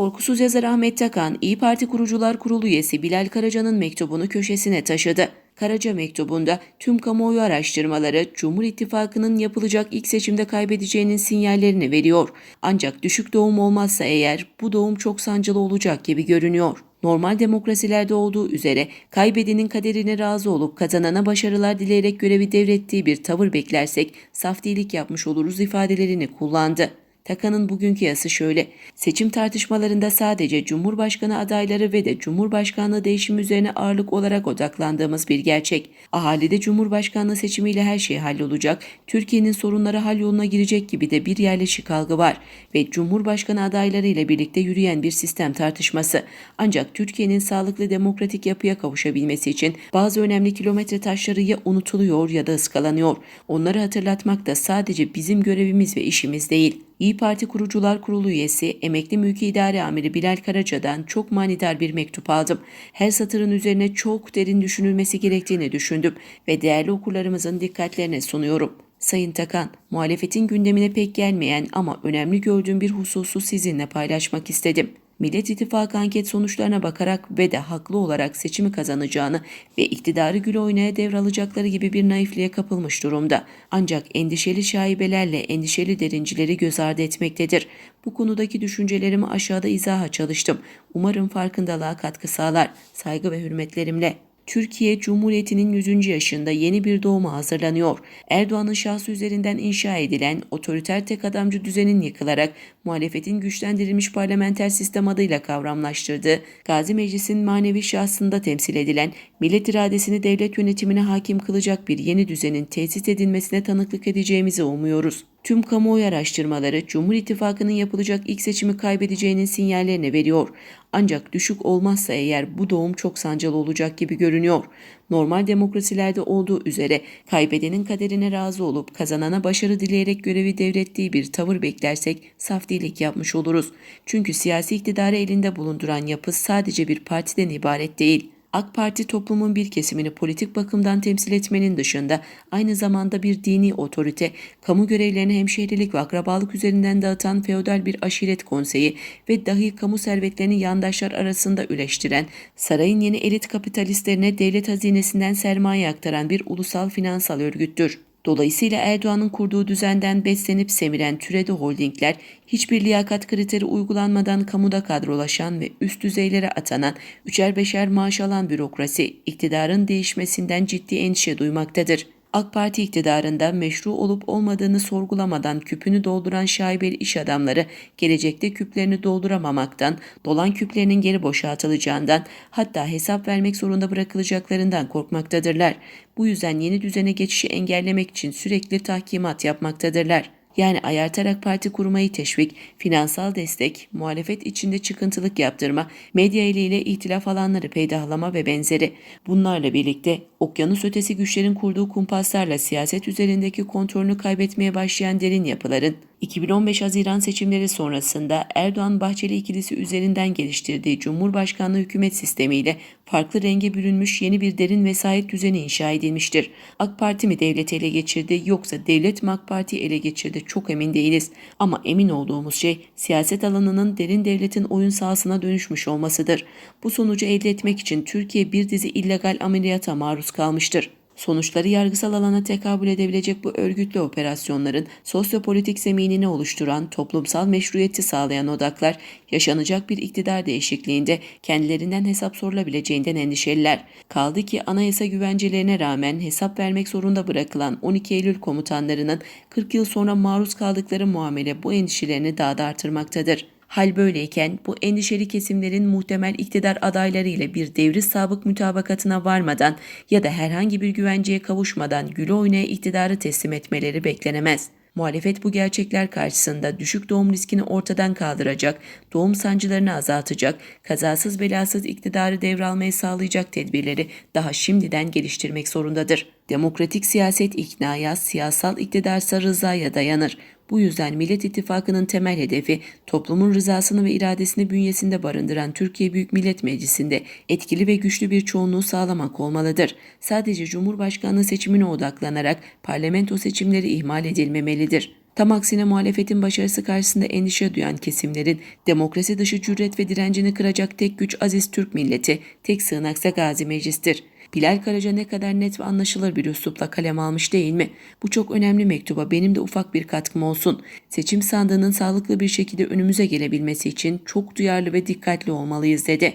Korkusuz yazar Ahmet Takan, İyi Parti Kurucular Kurulu üyesi Bilal Karaca'nın mektubunu köşesine taşıdı. Karaca mektubunda tüm kamuoyu araştırmaları Cumhur İttifakı'nın yapılacak ilk seçimde kaybedeceğinin sinyallerini veriyor. Ancak düşük doğum olmazsa eğer bu doğum çok sancılı olacak gibi görünüyor. Normal demokrasilerde olduğu üzere kaybedenin kaderine razı olup kazanana başarılar dileyerek görevi devrettiği bir tavır beklersek saf yapmış oluruz ifadelerini kullandı. Takan'ın bugünkü yazısı şöyle. Seçim tartışmalarında sadece Cumhurbaşkanı adayları ve de Cumhurbaşkanlığı değişimi üzerine ağırlık olarak odaklandığımız bir gerçek. Ahalide Cumhurbaşkanlığı seçimiyle her şey hallolacak, Türkiye'nin sorunları hal yoluna girecek gibi de bir yerleşik algı var ve Cumhurbaşkanı adayları ile birlikte yürüyen bir sistem tartışması. Ancak Türkiye'nin sağlıklı demokratik yapıya kavuşabilmesi için bazı önemli kilometre taşları ya unutuluyor ya da ıskalanıyor. Onları hatırlatmak da sadece bizim görevimiz ve işimiz değil. İyi Parti Kurucular Kurulu üyesi, emekli mülki idare amiri Bilal Karaca'dan çok manidar bir mektup aldım. Her satırın üzerine çok derin düşünülmesi gerektiğini düşündüm ve değerli okurlarımızın dikkatlerine sunuyorum. Sayın Takan, muhalefetin gündemine pek gelmeyen ama önemli gördüğüm bir hususu sizinle paylaşmak istedim. Millet İttifakı anket sonuçlarına bakarak ve de haklı olarak seçimi kazanacağını ve iktidarı gül oynaya devralacakları gibi bir naifliğe kapılmış durumda. Ancak endişeli şaibelerle endişeli derincileri göz ardı etmektedir. Bu konudaki düşüncelerimi aşağıda izaha çalıştım. Umarım farkındalığa katkı sağlar. Saygı ve hürmetlerimle. Türkiye Cumhuriyeti'nin 100. yaşında yeni bir doğuma hazırlanıyor. Erdoğan'ın şahsı üzerinden inşa edilen otoriter tek adamcı düzenin yıkılarak muhalefetin güçlendirilmiş parlamenter sistem adıyla kavramlaştırdığı, Gazi Meclis'in manevi şahsında temsil edilen, millet iradesini devlet yönetimine hakim kılacak bir yeni düzenin tesis edilmesine tanıklık edeceğimizi umuyoruz. Tüm kamuoyu araştırmaları Cumhur İttifakı'nın yapılacak ilk seçimi kaybedeceğinin sinyallerini veriyor. Ancak düşük olmazsa eğer bu doğum çok sancılı olacak gibi görünüyor. Normal demokrasilerde olduğu üzere kaybedenin kaderine razı olup kazanana başarı dileyerek görevi devrettiği bir tavır beklersek saf değilik yapmış oluruz. Çünkü siyasi iktidarı elinde bulunduran yapı sadece bir partiden ibaret değil. AK Parti toplumun bir kesimini politik bakımdan temsil etmenin dışında aynı zamanda bir dini otorite, kamu görevlerini hemşehrilik ve akrabalık üzerinden dağıtan feodal bir aşiret konseyi ve dahi kamu servetlerini yandaşlar arasında üleştiren, sarayın yeni elit kapitalistlerine devlet hazinesinden sermaye aktaran bir ulusal finansal örgüttür. Dolayısıyla Erdoğan'ın kurduğu düzenden beslenip semiren türedi holdingler hiçbir liyakat kriteri uygulanmadan kamuda kadrolaşan ve üst düzeylere atanan üçer beşer maaş alan bürokrasi iktidarın değişmesinden ciddi endişe duymaktadır. AK Parti iktidarında meşru olup olmadığını sorgulamadan küpünü dolduran şaibeli iş adamları gelecekte küplerini dolduramamaktan, dolan küplerinin geri boşaltılacağından hatta hesap vermek zorunda bırakılacaklarından korkmaktadırlar. Bu yüzden yeni düzene geçişi engellemek için sürekli tahkimat yapmaktadırlar yani ayartarak parti kurmayı teşvik, finansal destek, muhalefet içinde çıkıntılık yaptırma, medya eliyle ihtilaf alanları peydahlama ve benzeri. Bunlarla birlikte okyanus ötesi güçlerin kurduğu kumpaslarla siyaset üzerindeki kontrolünü kaybetmeye başlayan derin yapıların 2015 Haziran seçimleri sonrasında Erdoğan-Bahçeli ikilisi üzerinden geliştirdiği Cumhurbaşkanlığı hükümet sistemiyle farklı renge bürünmüş yeni bir derin vesayet düzeni inşa edilmiştir. AK Parti mi devleti ele geçirdi yoksa devlet mi AK Parti'yi ele geçirdi çok emin değiliz. Ama emin olduğumuz şey siyaset alanının derin devletin oyun sahasına dönüşmüş olmasıdır. Bu sonucu elde etmek için Türkiye bir dizi illegal ameliyata kalmıştır. Sonuçları yargısal alana tekabül edebilecek bu örgütlü operasyonların sosyopolitik zeminini oluşturan, toplumsal meşruiyeti sağlayan odaklar, yaşanacak bir iktidar değişikliğinde kendilerinden hesap sorulabileceğinden endişeliler. Kaldı ki anayasa güvencelerine rağmen hesap vermek zorunda bırakılan 12 Eylül komutanlarının 40 yıl sonra maruz kaldıkları muamele bu endişelerini daha da artırmaktadır. Hal böyleyken bu endişeli kesimlerin muhtemel iktidar adayları ile bir devri sabık mütabakatına varmadan ya da herhangi bir güvenceye kavuşmadan gülü oynaya iktidarı teslim etmeleri beklenemez. Muhalefet bu gerçekler karşısında düşük doğum riskini ortadan kaldıracak, doğum sancılarını azaltacak, kazasız belasız iktidarı devralmayı sağlayacak tedbirleri daha şimdiden geliştirmek zorundadır. Demokratik siyaset iknaya, siyasal iktidarsa rızaya dayanır. Bu yüzden Millet İttifakı'nın temel hedefi toplumun rızasını ve iradesini bünyesinde barındıran Türkiye Büyük Millet Meclisi'nde etkili ve güçlü bir çoğunluğu sağlamak olmalıdır. Sadece Cumhurbaşkanlığı seçimine odaklanarak parlamento seçimleri ihmal edilmemelidir. Tam aksine muhalefetin başarısı karşısında endişe duyan kesimlerin demokrasi dışı cüret ve direncini kıracak tek güç aziz Türk milleti, tek sığınaksa Gazi Meclis'tir. Bilal Karaca ne kadar net ve anlaşılır bir üslupla kalem almış değil mi? Bu çok önemli mektuba benim de ufak bir katkım olsun. Seçim sandığının sağlıklı bir şekilde önümüze gelebilmesi için çok duyarlı ve dikkatli olmalıyız dedi.